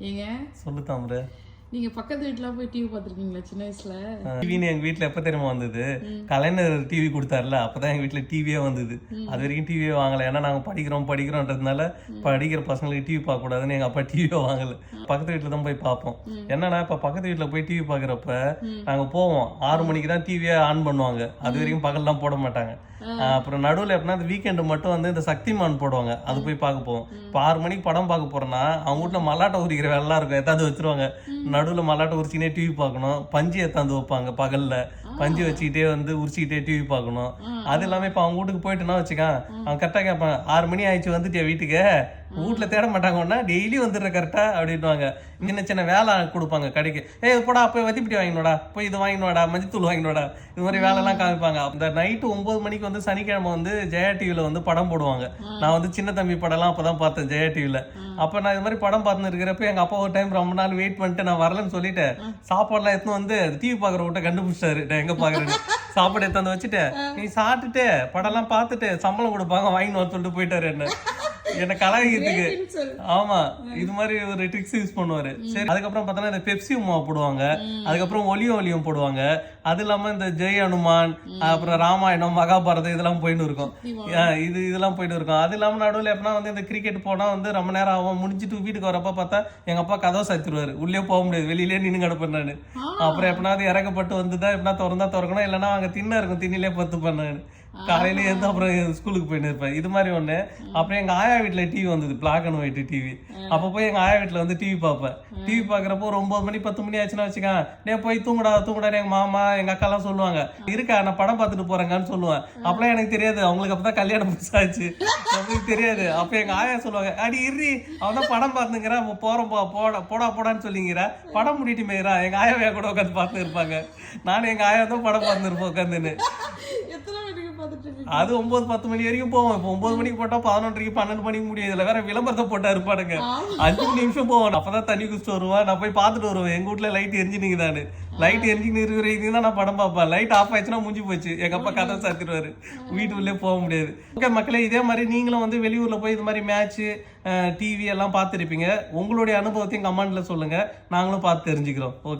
ஏங்க? சொல்லு தாமரை. நீங்க பக்கத்து வீட்டுலாம் போய் டிவி பார்த்துருக்கீங்களா சின்ன வயசுல? டிவின்னு எங்க வீட்ல எப்ப தெரியுமா வந்தது? கலைஞர் டிவி கொடுத்தாருல அப்பதான் எங்க வீட்ல டிவியே வந்தது. அது வரைக்கும் டிவியே வாங்கல. ஏன்னா நாங்க படிக்கிறோம் படிக்கிறோன்றதுனால படிக்கிற பசங்களுக்கு டிவி பார்க்க கூடாதுன்னு எங்க அப்பா டிவியே வாங்கல. பக்கத்து வீட்டுல தான் போய் பார்ப்போம். என்னன்னா இப்ப பக்கத்து வீட்டுல போய் டிவி பாக்குறப்ப நாங்க போவோம். ஆறு மணிக்கு தான் டிவியே ஆன் பண்ணுவாங்க. அது வரைக்கும் பகல்லாம் போட மாட்டாங்க. அப்புறம் நடுவில் எப்படின்னா இந்த வீக்கெண்டு மட்டும் வந்து இந்த சக்திமான் போடுவாங்க. அது போய் பார்க்க போவோம். இப்போ ஆறு மணிக்கு படம் பார்க்க போறோம்னா அவங்க வீட்ல மல்லாட்டை உரிக்கிற வேலைலாம் இருக்கும். எத்தாந்து வச்சிருவாங்க. நடுவில் மல்லாட்டை உரிச்சிக்கிட்டே டிவி பார்க்கணும். பஞ்சு எத்தாந்து வைப்பாங்க பகல்ல. பஞ்சு வச்சுக்கிட்டே வந்து உரிச்சிக்கிட்டே டிவி பார்க்கணும். அது இல்லாம இப்போ அவங்க வீட்டுக்கு போயிட்டுனா வச்சுக்க அவன் கரெக்டாக கேட்பான் ஆறு மணி ஆயிடுச்சு வந்துட்டியா வீட்டுக்கு? வீட்ல தேட மாட்டாங்க ஒன்னா டெய்லி வந்துடுற கரெக்டா அப்படின்வாங்க சின்ன சின்ன வேலை கொடுப்பாங்க கடைக்கு. ஏய் போடா போய் வத்திப்பிட்டி வாங்கினோடா போய் இது வாங்கினோடா மஞ்சத்தூள் வாங்கினோடா இது மாதிரி வேலைலாம் காமிப்பாங்க. அந்த நைட்டு ஒன்பது மணிக்கு வந்து சனிக்கிழமை வந்து ஜெயா டிவில வந்து படம் போடுவாங்க. நான் வந்து சின்ன தம்பி படம்லாம் அப்பதான் பார்த்தேன் ஜெயா டிவில அப்ப நான் இது மாதிரி படம் பார்த்துன்னு இருக்கிறப்ப எங்க அப்பா ஒரு டைம் ரொம்ப நாள் வெயிட் பண்ணிட்டு நான் வரலன்னு சொல்லிட்டு சாப்பாடுலாம் எடுத்துன்னு வந்து டிவி பாக்குற விட்ட கண்டுபிடிச்சாரு நான் எங்க பாக்குறேன்னு சாப்பாடு எடுத்து வந்து வச்சுட்டு நீ சாப்பிட்டுட்டு படம்லாம் பார்த்துட்டு சம்பளம் கொடுப்பாங்க வாங்கின்னு வர சொல்லிட்டு போயிட்டாரு என்ன. என்ன கலாய்க்கிறதுக்கு. ஆமா இது மாதிரி ஒரு ட்ரிக்ஸ் யூஸ் பண்ணுவாரு. சரி அதுக்கப்புறம் பார்த்தோன்னா இந்த பெப்சி உமா போடுவாங்க. அதுக்கப்புறம் ஒலியும் ஒலியும் போடுவாங்க. அது இல்லாம இந்த ஜெய் அனுமான் அப்புறம் ராமாயணம் மகாபாரதம் இதெல்லாம் போயிட்டு இருக்கும். இது இதெல்லாம் போயிட்டு இருக்கும். அது இல்லாம நடுவில் எப்படின்னா வந்து இந்த கிரிக்கெட் போனா வந்து ரொம்ப நேரம் ஆகும். முடிஞ்சிட்டு வீட்டுக்கு வரப்ப பார்த்தா எங்க அப்பா கதவை சாத்திடுவாரு உள்ளே போக முடியாது. வெளியிலே நின்று கிடப்பேன் நானு. அப்புறம் எப்படினாவது இறக்கப்பட்டு வந்துதான் எப்படின்னா திறந்தா திறக்கணும். இல்லைன்னா அங்க திண்ணை இருக்கும். திண்ணிலே பத்து பண்ணாரு காலையில இருந்து அப்புறம் ஸ்கூலுக்கு போயிட்டு இருப்பேன். இது மாதிரி ஒண்ணு. அப்புறம் எங்க ஆயா வீட்டுல டிவி வந்தது பிளாக் அண்ட் ஒயிட் டிவி அப்ப போய் எங்க ஆயா வீட்டுல வந்து டிவி பார்ப்பேன். டிவி பாக்குறப்போ ஒரு ஒன்பது மணி பத்து மணி ஆச்சுன்னா வச்சுக்கேன் டே போய் தூங்குடா தூங்குடா எங்க மாமா எங்க அக்கா எல்லாம் சொல்லுவாங்க. இருக்கா நான் படம் பார்த்துட்டு போறேங்கன்னு சொல்லுவேன். அப்பெல்லாம் எனக்கு தெரியாது. அவங்களுக்கு அப்பதான் கல்யாணம் புதுசாச்சு. அவங்களுக்கு தெரியாது. அப்ப எங்க ஆயா சொல்லுவாங்க அடி இறி அவன் தான் படம் பார்த்துங்கிறா அப்ப போறோம் போடா போடா போடான்னு சொல்லிங்கிற. படம் முடிட்டு மேய்கிறா எங்க ஆயாவையா கூட உட்காந்து பார்த்து இருப்பாங்க. நானும் எங்க ஆயா தான் படம் பார்த்துன்னு உட்காந்துன்னு எத்தனை மணிக்கு பார்த்துட்டு இருக்கீங்க அது ஒன்பது பத்து மணி வரைக்கும் போவோம். இப்போ ஒன்பது மணிக்கு போட்டா பதினொன்றரைக்கு பன்னெண்டு மணிக்கு முடியும் இதுல வேற விளம்பரத்தை போட்டா இருப்பானுங்க அஞ்சு நிமிஷம் போவோம். அப்பதான் தண்ணி குடிச்சிட்டு வருவேன். நான் போய் பார்த்துட்டு வருவேன். எங்க வீட்ல லைட் எரிஞ்சுனீங்க தானு. லைட் எரிஞ்சுன்னு இருக்கிற தான் நான் படம் பார்ப்பேன். லைட் ஆஃப் ஆயிடுச்சுன்னா முடிஞ்சு போச்சு. எங்க அப்பா கதை சாத்திடுவாரு. வீட்டுக்குள்ளே போக முடியாது. ஓகே மக்களே இதே மாதிரி நீங்களும் வந்து வெளியூர்ல போய் இது மாதிரி மேட்ச் டிவி எல்லாம் பார்த்துருப்பீங்க. உங்களுடைய அனுபவத்தையும் கமெண்ட்ல சொல்லுங்க. நாங்களும் பார்த்து தெரிஞ்சுக்கிறோம். ஓகே.